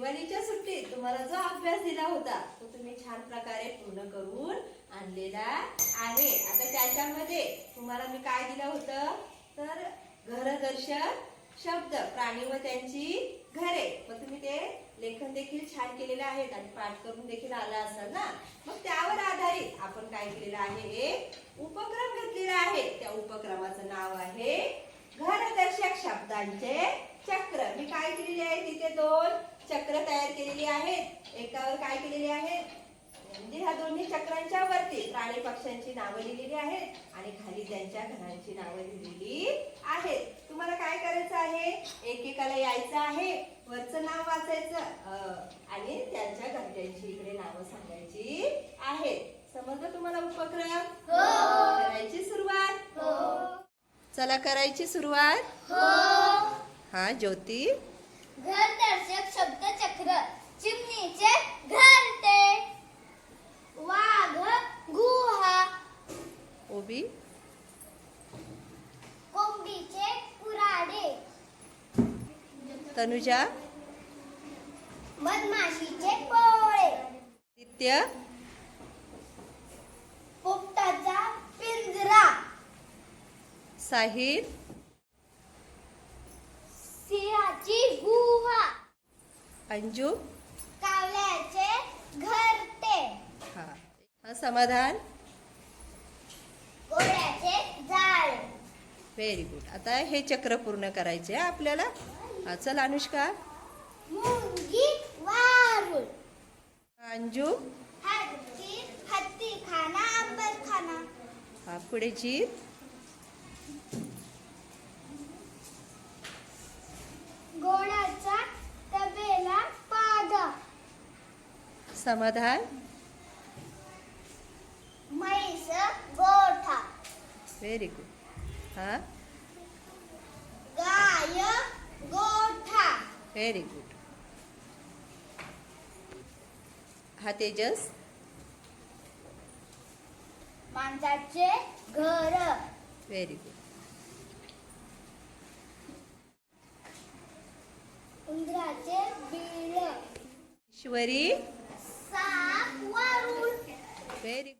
दिवाळीच्या सुट्टीत तुम्हाला जो अभ्यास दिला होता तो तुम्ही छान प्रकारे पूर्ण करून आणलेला आहे. आता त्याच्यामध्ये तुम्हाला मी काय दिलं होतं? तर घरदर्शक शब्द प्राणी व त्यांची घरे. मग तुम्ही ते लेखन देखील छान केलेले आहेत आणि पाठ करून देखील आला असाल ना? मग त्यावर आधारित आपण काय केलेलं आहे? एक उपक्रम घेतलेला आहे. त्या उपक्रमाचं नाव आहे घरदर्शक शब्दांचे चक्र. मी काय केलेले आहे? तिथे दोन चक्र तयार केलेली आहेत. एकावर काय केलेले आहेत म्हणजे ह्या दोन्ही चक्रांच्या वरती प्राणी पक्ष्यांची नावं लिहिलेली आहेत आणि खाली त्यांच्या घरांची नावं लिहिलेली आहेत. तुम्हाला काय करायचं आहे? एकेकाला यायचं आहे. वरचं नाव वाचायचं. आणि त्यांच्या घरच्यांची इकडे नावं सांगायची आहेत. समजलं तुम्हाला उपक्रम? करायची सुरुवात? चला करायची सुरुवात. हा ज्योती. घरदर्शक शब्दचक्र. चिमणीचे घरटे वाघ गुहा. ओबी कोंबडीचे कुराडे. तनुजा. मधमाशीचे पोळे. नित्य. पोपटाचा पिंजरा. साहिल सिंहाची गुहा अंजू? कावळ्याचे घरटे हा. हा समाधान? घोड्याचे जाळ. व्हेरी गुड आता हे चक्र पूर्ण करायचे आहे आपल्याला? हा चल अनुष्का. मुंगी वारुळ. अंजू? हत्ती हत्ती खाना आंबट खाना. हा पुढे जीत. समाधान? गोठा। व्हेरी गुड हा? गाय गोठा। व्हेरी गुड हा तेजस? माणसाचे घर. व्हेरी गुड उंदराचे बिळ ईश्वरी? साप वरुळ व्हेरी